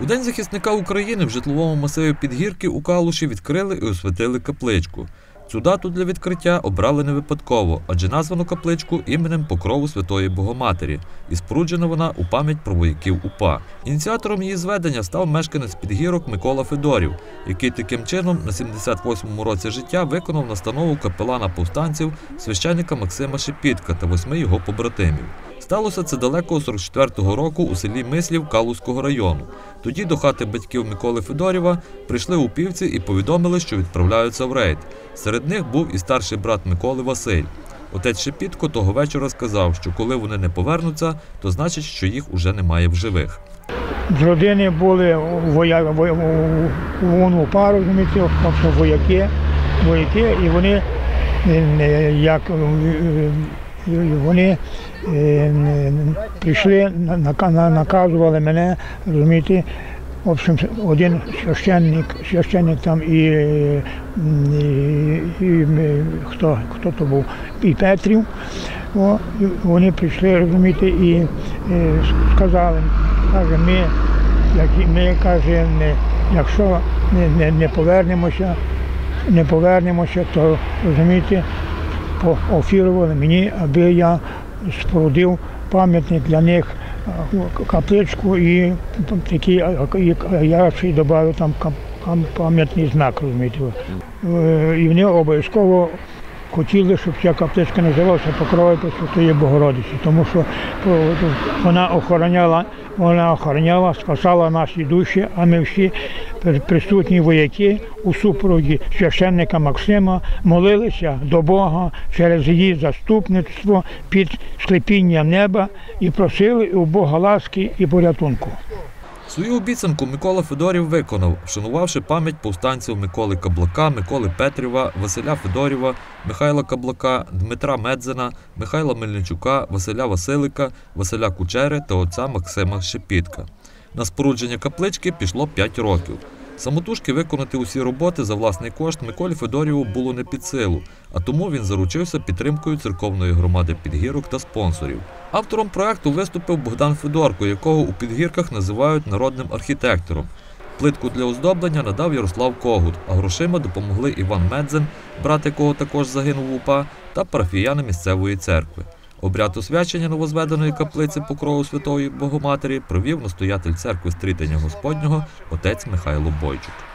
У День захисника України в житловому масиві Підгірки у Калуші відкрили і освятили капличку. Цю дату для відкриття обрали не випадково, адже названо капличку іменем покрову Святої Богоматері, і споруджена вона у пам'ять про вояків УПА. Ініціатором її зведення став мешканець Підгірок Микола Федорів, який таким чином на 78-му році життя виконав настанову капелана повстанців священника Максима Шепітка та восьми його побратимів. Сталося це далеко 44-го року у селі Мислів Калузького району. Тоді до хати батьків Миколи Федорєва прийшли упівці і повідомили, що відправляються в рейд. Серед них був і старший брат Миколи Василь. Отець Шепітко того вечора сказав, що коли вони не повернуться, то значить, що їх уже немає в живих. З родини були воя, вону пару, тобто вояки, вояки, і вони е, як е, е, вони прийшли, нака- на- наказували мене, розумієте, в общем, один священник, священник там і, е, і, і е, хто, хто то був, і Петрів. О, і вони прийшли, розумієте, і е, сказали, каже, ми, як, і ми каже, не, якщо не, не, не повернемося, не повернемося, то розумієте, поофірували мені, аби я спорудив пам'ятник для них, капличку і такий, а, і я ще додав там пам'ятний знак, розумієте. Е, І вони обов'язково хотіли, щоб ця капличка називалася Покровою Пресвятої Богородиці, тому що вона охороняла, вона охороняла, спасала наші душі, а ми всі присутні вояки у супроводі священника Максима молилися до Бога через її заступництво під склепінням неба і просили у Бога ласки і порятунку. Свою обіцянку Микола Федорів виконав, вшанувавши пам'ять повстанців Миколи Каблака, Миколи Петрєва, Василя Федорєва, Михайла Каблака, Дмитра Медзена, Михайла Мельничука, Василя Василика, Василя Кучери та отця Максима Шепітка. На спорудження каплички пішло 5 років. Самотужки виконати усі роботи за власний кошт Миколі Федорєву було не під силу, а тому він заручився підтримкою церковної громади підгірок та спонсорів. Автором проекту виступив Богдан Федорко, якого у підгірках називають народним архітектором. Плитку для оздоблення надав Ярослав Когут, а грошима допомогли Іван Медзен, брат якого також загинув в УПА, та парафіяни місцевої церкви. Обряд освячення новозведеної каплиці покрову Святої Богоматері провів настоятель церкви Стрітення Господнього отець Михайло Бойчук.